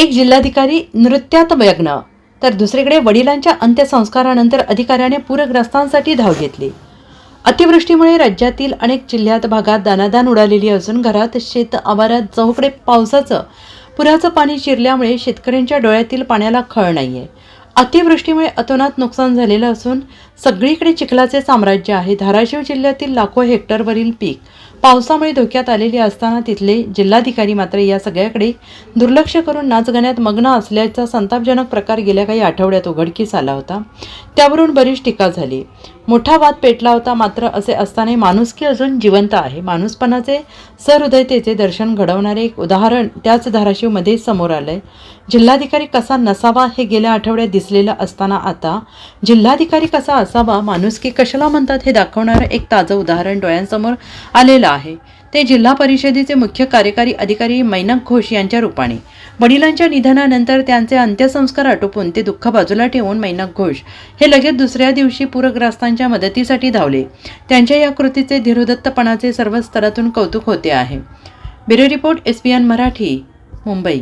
एक जिल्हाधिकारी नृत्यात मग्न तर दुसरीकडे वडिलांच्या अंत्यसंस्कारानंतर अधिकाऱ्याने पूरग्रस्तांसाठी धाव घेतली. अतिवृष्टीमुळे राज्यातील अनेक जिल्ह्यात भागात दानादान उडालेली असून घरात शेत आवारात चौकडे पावसाचं पुराचं पाणी शिरल्यामुळे शेतकऱ्यांच्या डोळ्यातील पाण्याला खळ नाहीये. अतिवृष्टीमुळे अतोनात नुकसान झालेलं असून सगळीकडे चिखलाचे साम्राज्य आहे. धाराशिव जिल्ह्यातील लाखो हेक्टरवरील पीक पावसामुळे धोक्यात आलेले असताना तिथले जिल्हाधिकारी मात्र या सगळ्याकडे दुर्लक्ष करून नाचगाण्यात मग्न असल्याचा संतापजनक प्रकार गेल्या काही आठवड्यात उघडकीस आला होता. त्यावरून बरीच टीका झाली. मोठा वाद पेटला होता मात्र असे असताना माणुसकी अजून जिवंत आहे. माणूसपणाचे सहृदयतेचे दर्शन घडवणारे एक उदाहरण त्याच धाराशिवमध्ये समोर आलंय. जिल्हाधिकारी कसा नसावा हे गेल्या आठवड्यात दिसलेलं असताना आता जिल्हाधिकारी कसा असावा माणुसकी कशाला म्हणतात हे दाखवणारं एक ताजं उदाहरण डोळ्यांसमोर आलेलं आहे. ते जिल्हा परिषदेचे मुख्य कार्यकारी अधिकारी मैनक घोष यांच्या रूपाने. वडिलांच्या निधनानंतर त्यांचे अंत्यसंस्कार आटोपून ते दुःख बाजूला ठेवून मैनक घोष हे लगेच दुसऱ्या दिवशी पूरग्रस्तांच्या मदतीसाठी धावले. त्यांच्या या कृतीचे धीरोदत्तपणाचे सर्व स्तरातून कौतुक होते आहे. Bureau report S P N Marathi Mumbai.